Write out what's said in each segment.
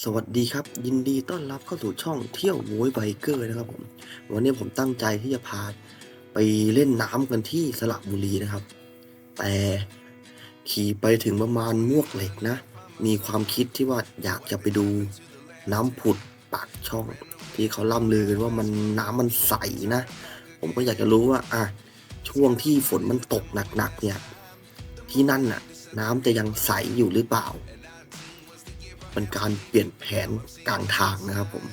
สวัสดีครับ ยินดีต้อนรับเข้าสู่ช่องเที่ยวโวยไบเกอร์นะครับผมวันนี้ผมตั้งใจที่จะพาไปเล่นน้ำกันที่สระบุรีนะครับ แต่ขี่ไปถึงประมาณมวกเหล็กนะ มีความคิดที่ว่าอยากจะไปดูน้ำผุดปากช่อง ที่เขาล่ำลือกันว่ามันน้ำมันใสนะ ผมก็อยากจะรู้ว่าอะช่วงที่ฝนมันตกหนักๆเนี่ย ที่นั่นน่ะ น้ำจะยังใสอยู่หรือเปล่า เป็นการเปลี่ยนแผนกลางทางนะครับผม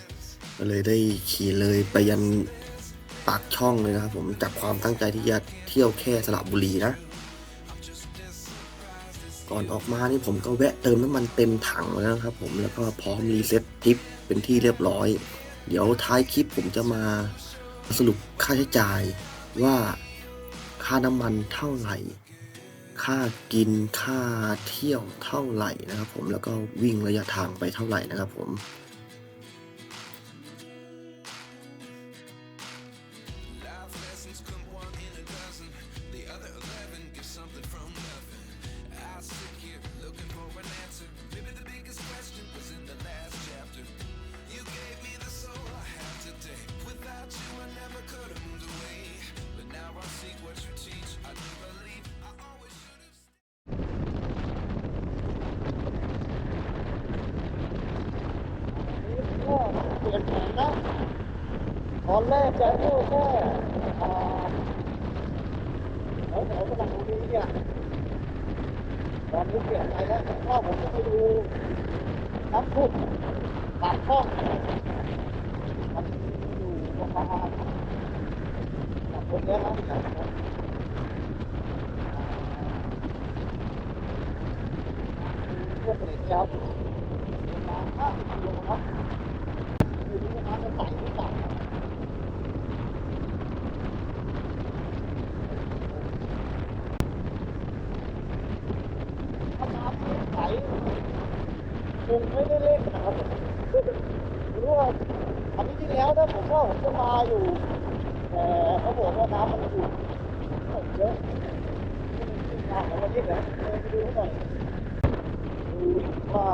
ก็เลยได้ขี่เลยไปยันปากช่องเลยนะครับผมจากความตั้งใจที่จะเที่ยวแค่สระบุรีนะ ก่อนออกมานี่ผมก็แวะเติมน้ำมันเต็มถังแล้วนะครับผมแล้วก็พร้อมรีเซ็ตทริปเป็นที่เรียบร้อย เดี๋ยวท้ายคลิปผมจะมาสรุปค่าใช้จ่ายว่าค่าน้ำมันเท่าไหร่ ค่ากินค่าเที่ยวเท่าไหร่นะครับผมแล้วก็วิ่งระยะทางไปเท่าไหร่นะครับผม ตอนนี้เปลี่ยนใจแล้วว่าผมจะไปดูน้ำพุ่งปากช่อมันอยู่ประมาณจากตรงเนี้ยนะจากพวกเหล็กแล้วประมาห้าสิบกิโลครับอยู่ที่น้ำจะใสหรือเปล่าถ้าน้ำไม่ใสคงไม่ได้เล่นนะครับหรือว่าอันนี้ที่แล้วนะผมว่าผมจะมาอยู่ แต่เขาบอกว่าน้ำมันขุ่นเยอะน้ำของวันนี้แหละเลยไปดูให้หน่อยดูว่า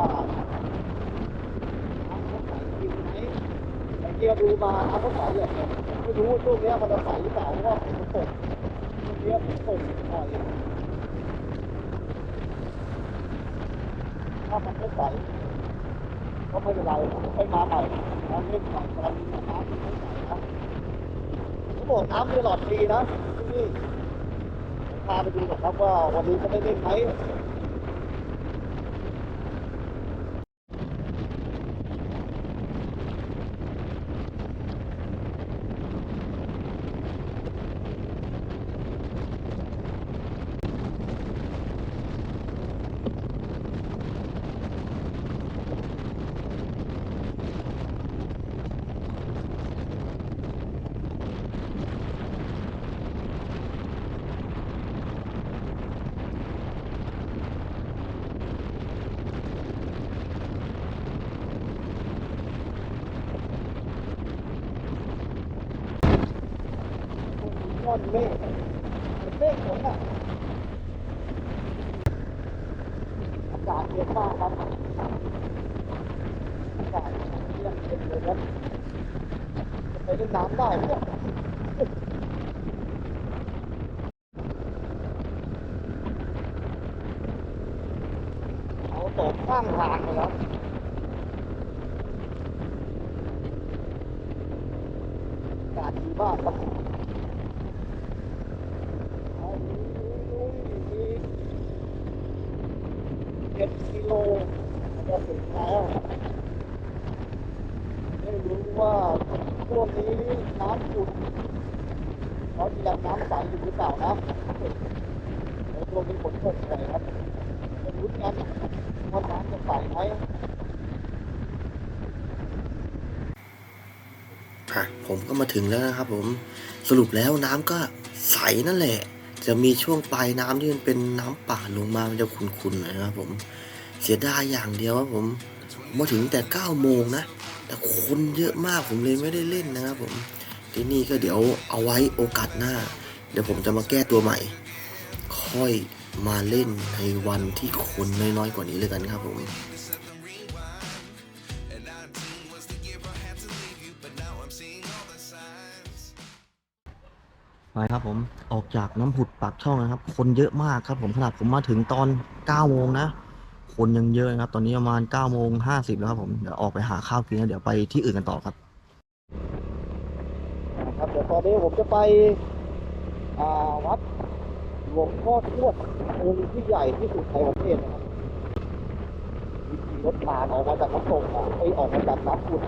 น้ำเขาใสจริงไหม ไอ้เกียร์ดูมาน้ำเขาใสอย่างเงี้ยไม่รู้ช่วงนี้มันจะใส่หรือเปล่าเพราะว่าฝนตกช่วงเนี้ยฝนตกบ่อยถ้ามันไม่ใส่ก็ไม่เป็นไรไปมาใหม่น้ำเล่นใหม่ตอนนี้น้ำไม่ใส่นะเขาบอกน้ำมีหลอดฟรีนะที่นี่พาไปดูหน่อยครับว่าวันนี้จะได้เล่นไหม ก้อนเมฆเป็นเมฆฝนอะอากาศเย็นมากครับอากาศเย็นเย็นเลยครับจะไปเล่นน้ำได้ไหมเนี่ยเอาตกข้างทางไปแล้วอากาศดีมากครับ เจ็ดกิโลจะถึงแล้วไม่รู้ ว่าช่วงนี้น้ำขุ่นเขาจะยังน้ำใสอยู่หรือเปล่านะในช่วงนี้ฝนตกบ่อยครับไม่รู้กันว่าน้ำจะใสไหมผมก็มาถึงแล้วนะครับผมสรุปแล้วน้ำก็ใสนั่นแหละ จะมีช่วงปลายน้ำที่มันเป็นน้ำป่าลงมามันจะขุ่นๆนะครับผมเสียดายอย่างเดียวว่าผมผมมาถึงแต่9โมงนะ แต่คนเยอะมากผมเลยไม่ได้เล่นนะครับผมที่นี่ก็เดี๋ยวเอาไว้โอกาสหน้า เดี๋ยวผมจะมาแก้ตัวใหม่ ค่อยมาเล่นในวันที่คนน้อยๆกว่านี้เลยกันครับผมไปครับผมออกจากน้ำผุดปากช่องนะครับ คนเยอะมากครับผมขนาดผมมาถึงตอน9โมงนะ คนยังเยอะนะครับ ตอนนี้ประมาณ9โมง50แล้วครับผม เดี๋ยวออกไปหาข้าวกินแล้วเดี๋ยวไปที่อื่นกันต่อครับ ครับ เดี๋ยวตอนนี้ผมจะไปวัดหลวงพ่อทวดองค์ที่ใหญ่ที่สุดในประเทศนะครับมีรถผ่านออกมาจากน้ำตกอะไปออกมาจากน้ำขุ่น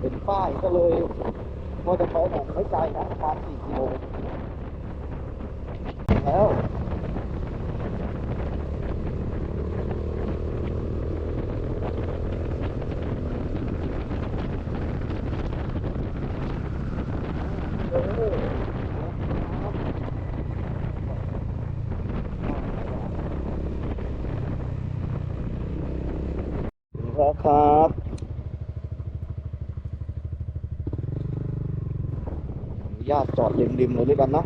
เป็นป้ายก็เลยว่าจะไปออกไม่ไกลนะประมาณ4กิโลแล้ว แล้วครับอนุญาตจอดริมๆเลยด้วยกันนะ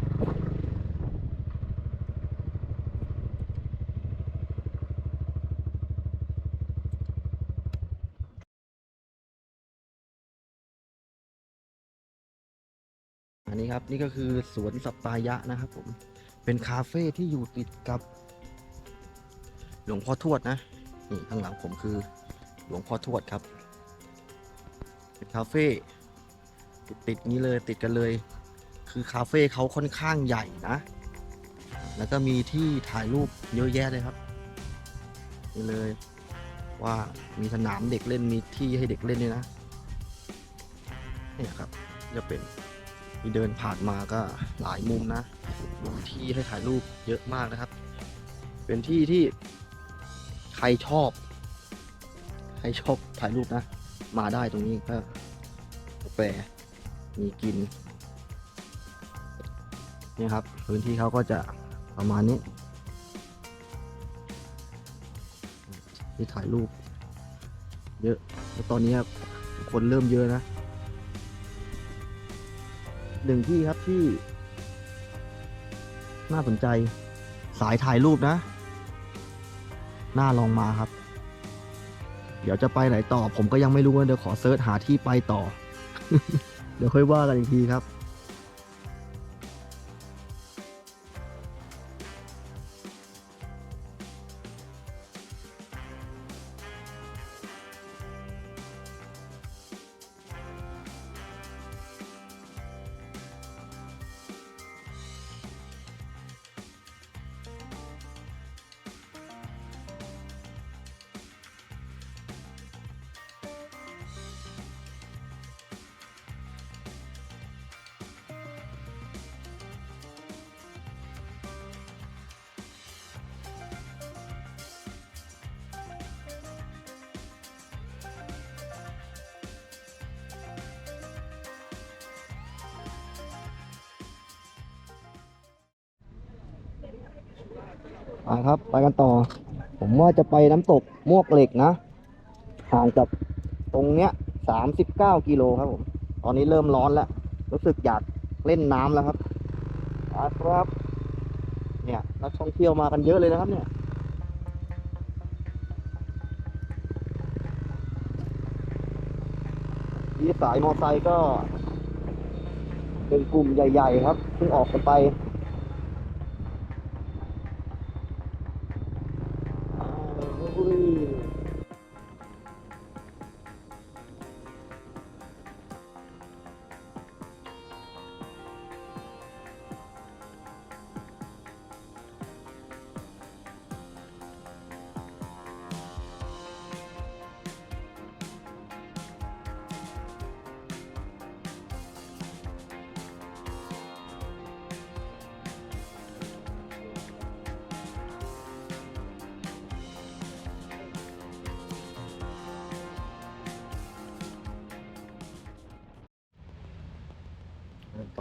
อันนี้ครับนี่ก็คือสวนสัปปายะนะครับผมเป็นคาเฟ่ที่อยู่ติดกับ หลวงพ่อทวดนะนี่ข้างหลังผมคือ หลวงพ่อทวดครับเป็นคาเฟ่ติดติดนี้เลยติดกันเลย คือคาเฟ่เขาค่อนข้างใหญ่นะ แล้วก็มีที่ถ่ายรูปเยอะแยะเลยครับนี่เลยว่ามีสนามเด็กเล่นมีที่ให้เด็กเล่นด้วยนะเนี่ยครับจะเป็นมีเดินผ่านมาก็หลายมุมนะมีที่ให้ถ่ายรูปเยอะมากนะครับ เป็นที่ที่ใครชอบ ใครชอบถ่ายรูปนะ มาได้ตรงนี้ก็กาแฟมีกินเนี่ยครับ พื้นที่เขาก็จะประมาณนี้ ที่ถ่ายรูป เยอะแล้วตอนนี้คนเริ่มเยอะนะหนึ่งที่ครับที่ น่าสนใจสายถ่ายรูปนะ น่าลองมาครับ ดี๋ยวจะไปไหนต่อ ผมก็ยังไม่รู้นะเดี๋ยวขอเซิร์ชหาที่ไปต่อ เดี๋ยวค่อยว่ากันอีกทีครับ ไปครับ ไปกันต่อ ผมว่าจะไปน้ำตกมวกเหล็กนะ ห่างจากตรงเนี้ยสามสิบเก้ากิโลครับผม ตอนนี้เริ่มร้อนแล้ว รู้สึกอยากเล่นน้ำแล้วครับไปครับ เนี่ยนักท่องเที่ยวมากันเยอะเลยนะครับเนี่ยที่สายมอไซค์ก็เป็นกลุ่มใหญ่ ๆ ครับเพิ่งออกกันไป Ooh.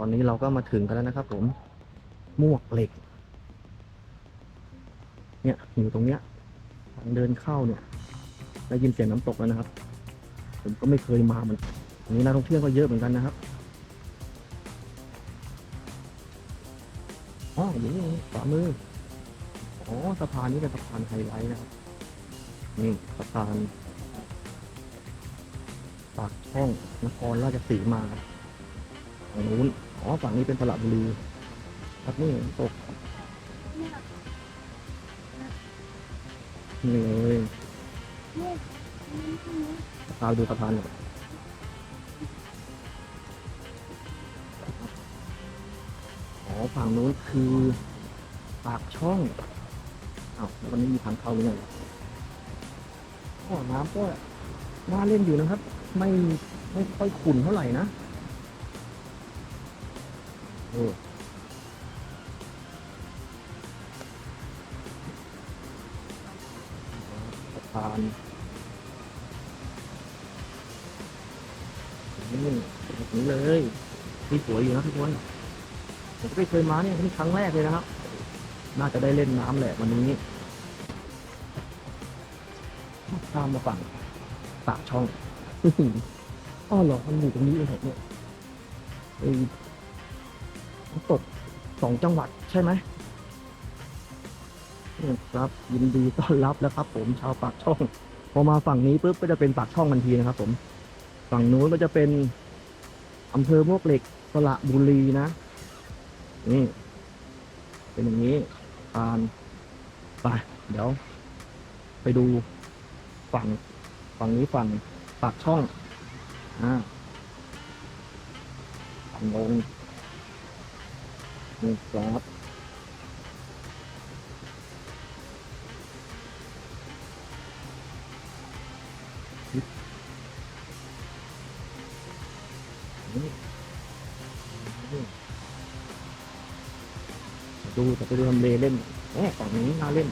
ตอนนี้เราก็มาถึงกันแล้วนะครับผมมวกเหล็ก เนี่ยอยู่ตรงเนี้ยทางเดินเข้าเนี่ยได้ยินเสียงน้ำตกแล้วนะครับ ผมก็ไม่เคยมาเหมือนอันนี้นักท่องเที่ยวก็เยอะเหมือนกันนะครับอ๋ออยู่นี่ขวามืออ๋อสะพานนี้เป็นสะพานไฮไลท์นะครับนี่สะพานปากช่องนครราชสีมาครับฝั่งนู้น อ๋อ ฝั่งนี้เป็นสระบุรีครับนี่ตกนี่เลยพาดูสะพานหน่อยอ๋อ ฝั่งนู้นคือปากช่องอ้าวแล้ววันนี้มีทางเข้าหรือไงอ๋อน้ำก็น่าเล่นอยู่นะครับ ไม่ไม่ค่อยขุ่นเท่าไหร่นะ โอ้สะพานนี่แบบนี้เลยที่สวยอยู่นะทุกคนผมก็ไม่เคยมาเนี่ยนี่ครั้งแรกเลยนะครับ น่าจะได้เล่นน้ำแหละวันนี้ข้ามมาฝั่งปากช่อง อ้อเหรอมันอยู่ตรงนี้เองเหรอเนี่ยไอ ตกสองจังหวัดใช่ไหมนี่ครับ ยินดีต้อนรับแล้วครับ ผมชาวปากช่อง พอมาฝั่งนี้ปุ๊บก็จะเป็นปากช่องทันทีนะครับ ผม ฝั่งนู้นก็จะเป็นอำเภอมวกเหล็กสระบุรีนะ นี่ เป็นอย่างนี้ผ่านไปเดี๋ยว ไปดูฝั่งฝั่งนี้ฝั่งปากช่องอ่าฝั่งลง นี่ครับดูแต่ไปดูทำเลเล่นแหมฝั่งนี้น่าเล่น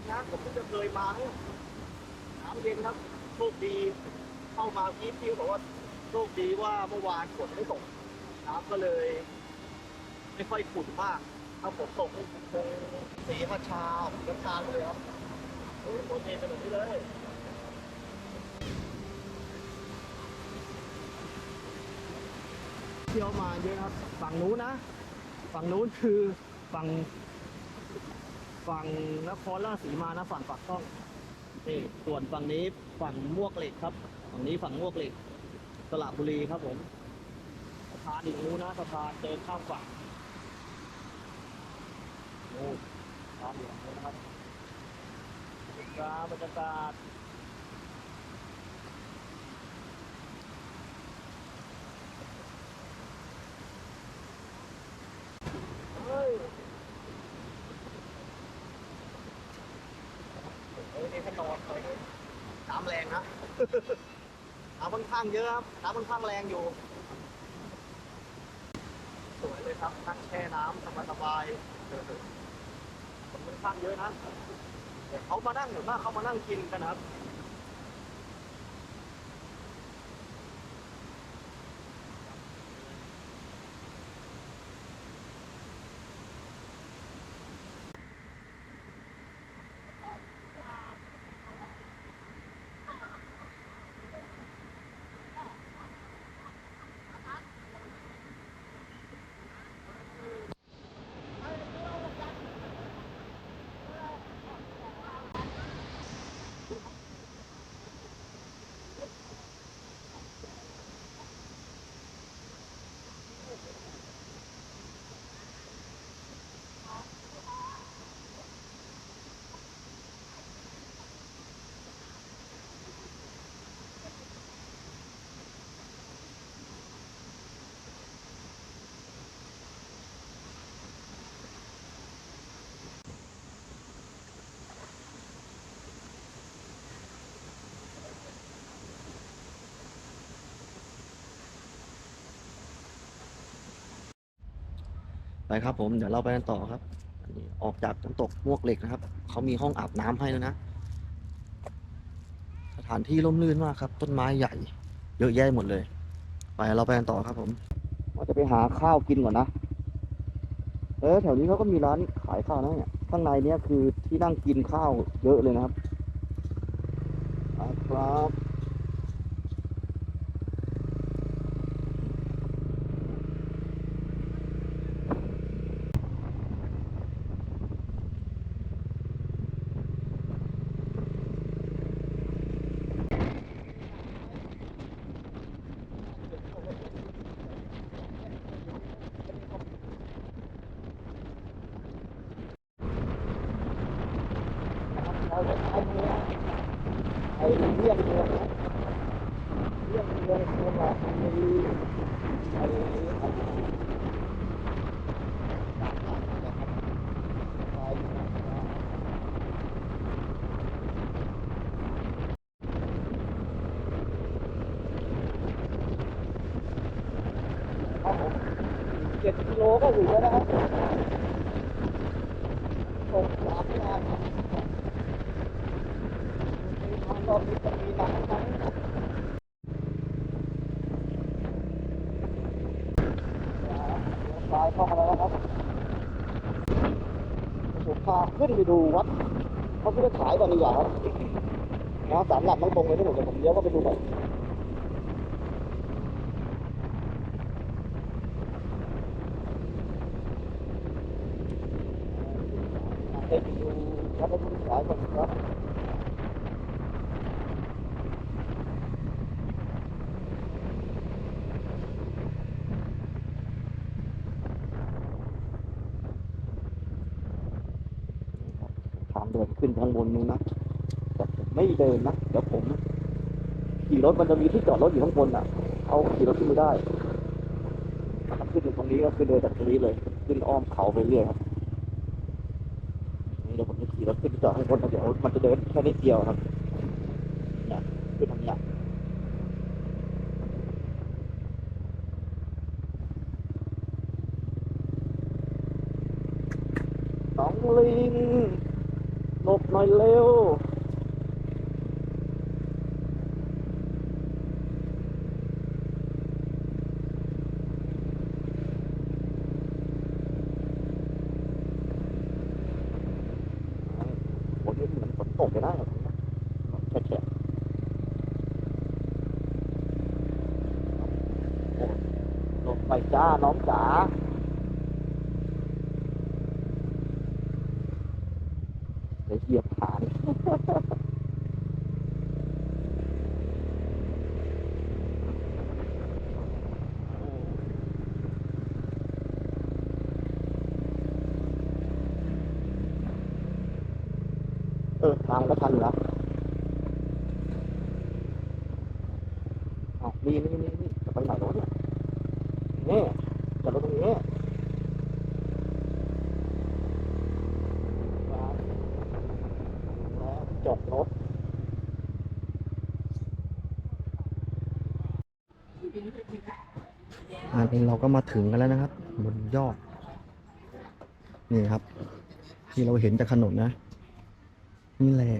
กนะผมเพิ่งจะเคยมาน้ำเย็นครับโชคดีเข้ามาพีพิวบอกว่าโชคดีว่าเมื่อวานฝนไม่ตกน้ำก็เลย ไม่ค่อยขุ่นมากถ้าฝนตกคงเสีมาชาน้ำตาลเลยครับโอ้ยฝนเทเป็นแบบนี้เลยเที่ยวมาเยอะครับ ฝั่งนู้นนะ ฝั่งนู้นคือฝั่ง ฝั่งนครราชสีมานะฝั่งปากช่องนี่ส่วนฝั่งนี้ฝั่งมวกเหล็กครับ ฝั่งนี้ฝั่งมวกเหล็กสระบุรีครับผมสะพานอีกนู้นนะสะพานเดินข้ามฝั่งโอ้ทางเหลืองเลยนะครับบรรยากาศบรรยากาศเฮ้ย เฮ้ยนี่ขนอนเลยน้ำแรงนะ น้ำค่อน ข้างเยอะครับน้ำค่อนข้างแรงอยู่ สวยเลยครับนั่งแช่น้ำสบายสบายๆคนค่อนข้างเยอะนะเดี๋ยวเขามานั่งหรือว่าเขามานั่งกินกันครับ ไปครับผมเดี๋ยวเราไปกันต่อครับอันนี้ออกจากน้ำตกมวกเหล็กนะครับ เขามีห้องอาบน้ำให้แล้วนะ สถานที่ร่มรื่นมากครับ ต้นไม้ใหญ่ เยอะแยะหมดเลย ไปเราไปกันต่อครับผมเราจะไปหาข้าวกินก่อนนะ เออแถวนี้เขาก็มีร้านขายข้าวนะเนี่ยข้างในเนี้ยคือที่นั่งกินข้าวเยอะเลยนะครับครับ เราจะใช้เนื้อไอ้เลี่ยงเมืองนะเลี่ยงเมืองคือว่ามีไอ้ไอ้ครับผมเจ็ดกิโลก็ถึงแล้วนะครับตกสามงาน มันก็มีจะมีน้ำทั้งสายเข้ามาแล้วครับผมพาขึ้นไปดูวัดเขาไม่ไดีกว่าครับนะสามหลักไม่ตรงเลยที่ผมจะผมเลี้ยวก็ไปดูก่อนไปดูวัดพระพุทธสายก่อนครับ ทางเดิน ขึ้นข้างบนนู้นนะแต่ผมไม่เดินนะเดี๋ยวผมขี่รถมันจะมีที่จอดรถอยู่ข้างบนอะเอาขี่รถขึ้นไม่ได้ถ้าขึ้นอยู่ตรงนี้ก็คือเดินจากตรงนี้เลย ขึ้นอ้อมเขาไปเรื่อยครับนี่เดี๋ยวผมจะขี่รถขึ้นจอดข้างบนเดี๋ยวมันจะเดินแค่นิดเดียวครับเนี่ยขึ้นทางเนี้ยน้องลิง หลบหน่อยเร็วฝนนี่เหมือนฝนตกเลยนะแฉะลงไปจ้า น้องจ๋าเดี๋ยวเหยียบฐานเออ ทางก็ทันอยู่แล้วอ้าว นี่นี่นี่นี่จะไปไหนแล้วเนี่ยนี่จะรถตรงนี้จอดรถอันนี้เราก็มาถึงกันแล้วนะครับบนยอด นี่ครับ ที่เราเห็นจากถนนนะ นี่แหละ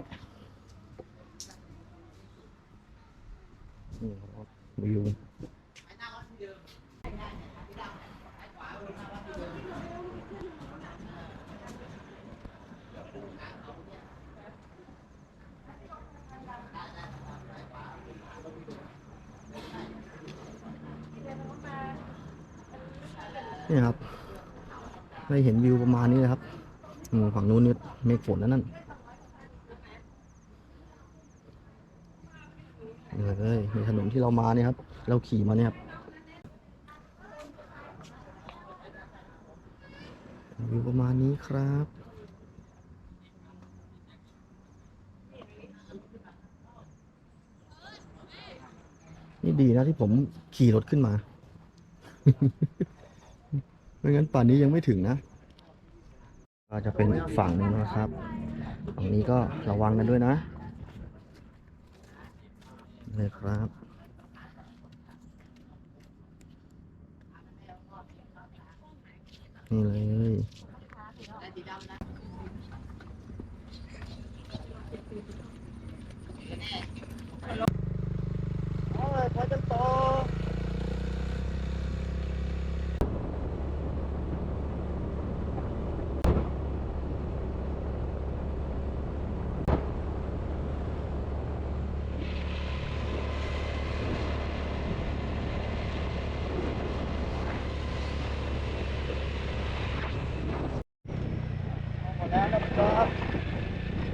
นี่ครับ วิวนี่ครับได้เห็นวิวประมาณนี้เลยครับอืมฝั่งนู้นนี่เมฆฝนแล้วนั่นนี่เลยในถนน ที่เรามาเนี่ยครับ เราขี่มาเนี่ยครับวิวประมาณนี้ครับนี่ดีนะที่ผมขี่รถขึ้นมา ไม่งั้นป่านนี้ยังไม่ถึงนะก็จะเป็นอีกฝั่งหนึงนะครับ ฝั่งนี้ก็ระวังกันด้วยนะ เลยครับ นี่เลย เอาเลยไปกันต่อ หมดแล้วนะครับ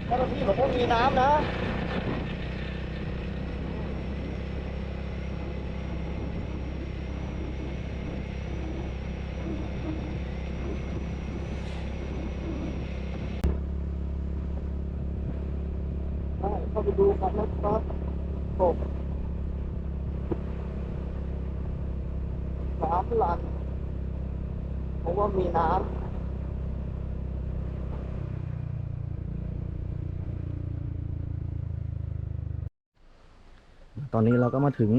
เจ้าหน้าที่บอกว่ามีน้ำนะ ได้เข้าไปดูกันนะครับกบ น้ำหลันเพราะว่ามีน้ำตอนนี้เราก็มาถึง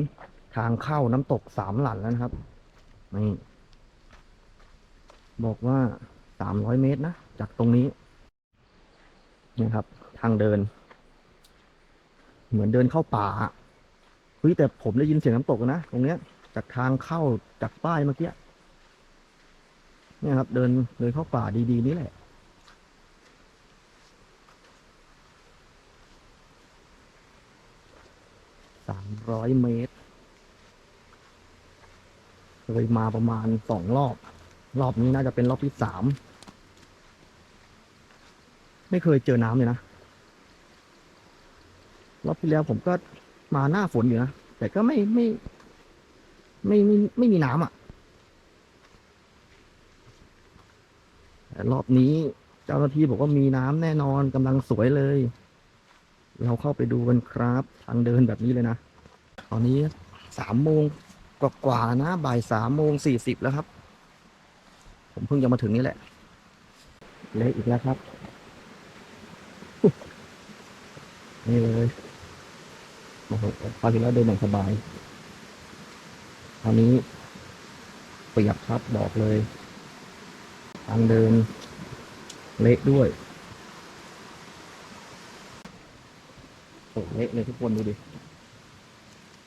ทางเข้าน้ำตกสามหลันแล้วนะครับ นี่ บอกว่าสามร้อยเมตรนะ จากตรงนี้นี่ครับ ทางเดิน เหมือนเดินเข้าป่าเฮ้ยแต่ผมได้ยินเสียงน้ำตกนะ ตรงเนี้ย จากทางเข้าจากป้ายเมื่อกี้เนี่ยครับ เดินเดินเข้าป่าดีๆนี่แหละสามร้อยเมตรเคยมาประมาณสองรอบ รอบนี้น่าจะเป็นรอบที่สาม ไม่เคยเจอน้ำเลยนะ รอบที่แล้วผมก็มาหน้าฝนอยู่นะ แต่ก็ไม่ไม่ ไม่ไม่ไม่ไม่มีน้ำอะแต่รอบนี้เจ้าหน้าที่บอกว่ามีน้ำแน่นอนกำลังสวยเลย เราเข้าไปดูกันครับ ทางเดินแบบนี้เลยนะ ตอนนี้สามโมงกว่าๆนะบ่ายสามโมงสี่สิบแล้วครับ ผมเพิ่งจะมาถึงนี่แหละ เละอีกแล้วครับ นี่เลยโอ้โหคราวที่แล้วเดินอย่างสบาย คราวนี้เปียกครับบอกเลย ทางเดินเละด้วยโอ้เละเลยทุกคนดูดิ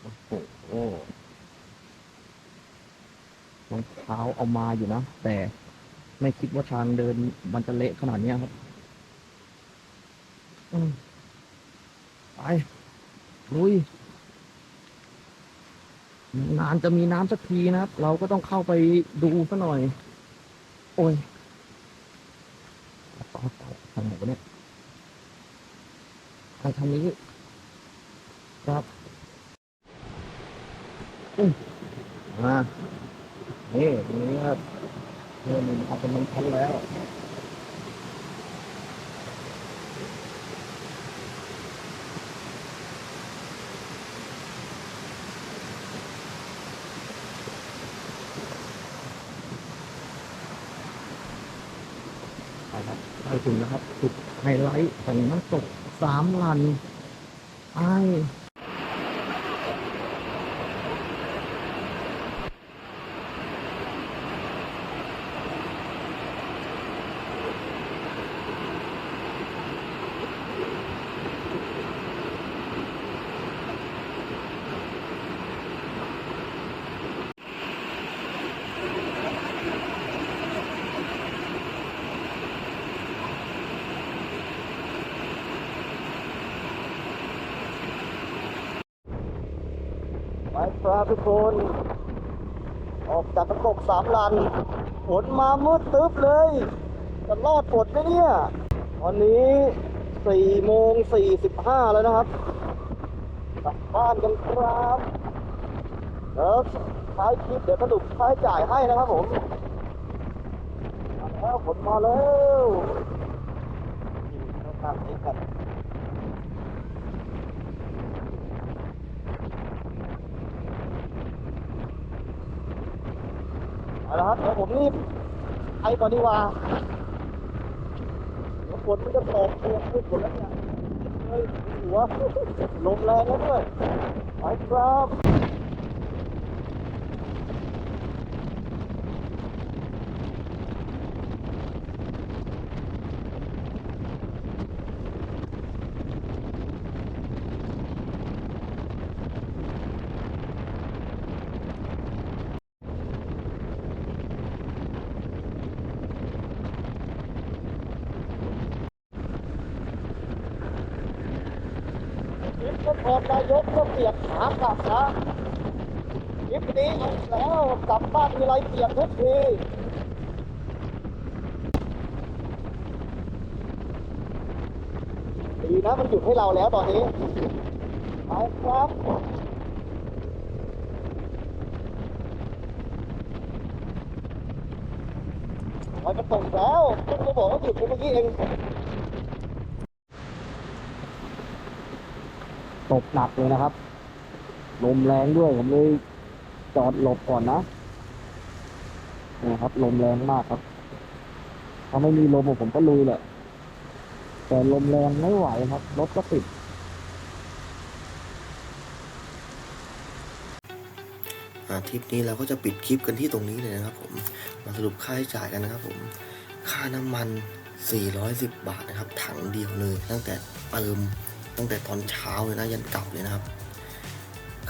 โอ้โหรองเท้าเอามาอยู่นะ แต่ไม่คิดว่าทางเดินมันจะเละขนาดนี้ครับอืมไปลุย นานจะมีน้ำสักทีนะครับ เราก็ต้องเข้าไปดูซะหน่อย โอ้ยต่อต่อทางไหนวะเนี่ยไปทางนี้ ครับอุ้ยมานี่ตรงนี้ครับเริ่มมีความเป็นมันชันแล้ว ไปครับ ไปถึงนะครับจุดไฮไลท์ของน้ำตกสามลันไอ ไปครับทุกคน ออกจากน้ำตก สามลันฝนมามืดตึ๊บเลย จะรอดฝนไหมเนี่ยวันนี้สี่โมงสี่สิบห้าแล้วนะครับ กลับบ้านกันครับเดี๋ยวท้ายคลิปเดี๋ยวสรุปค่าใช้จ่ายให้นะครับผมมาแล้วฝนมาแล้วนี่เราตามนี้กัน เอาละครับเดี๋ยวผมรีบไปก่อนดีกว่าเดี๋ยวฝนมันจะตกเตียงพูดฝนแล้วเนี่ยเฮ้ยหัวลมแรงแล้วด้วยไปครับ รนายกก็เปียกขากลับนะทริปนี้อีกแล้วกลับบ้านทีไรเปียกทุกทีดีนะมันหยุดให้เราแล้วตอนนี้ไปครับมันจะตกแล้วคุณก็บอกว่าหยุดไปเมื่อกี้เอง ตกหนักเลยนะครับ ลมแรงด้วยผมเลยจอดหลบก่อนนะนะครับ ลมแรงมากครับถ้าไม่มีลมผมก็ลุยแหละ แต่ลมแรงไม่ไหวครับ รถก็ติดทริปนี้เราก็จะปิดคลิปกันที่ตรงนี้เลยนะครับ ผม มาสรุปค่าใช้จ่ายกันนะครับ ผม ค่าน้ำมัน 410 บาทนะครับ ถังเดียวเลย ตั้งแต่เติม ตั้งแต่ตอนเช้าเลยนะยันกลับเลยนะครับ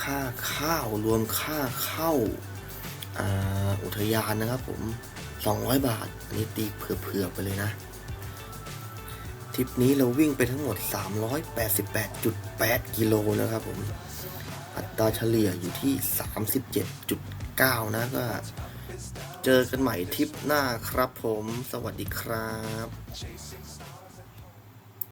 ค่าข้าวรวมค่าเข้าอุทยานนะครับผม 200 บาท อันนี้ตีเผื่อๆไปเลยนะทริปนี้เราวิ่งไปทั้งหมด 388.8 กิโลนะครับผม อัตราเฉลี่ยอยู่ที่ 37.9 นะก็เจอกันใหม่ทริปหน้าครับผม สวัสดีครับ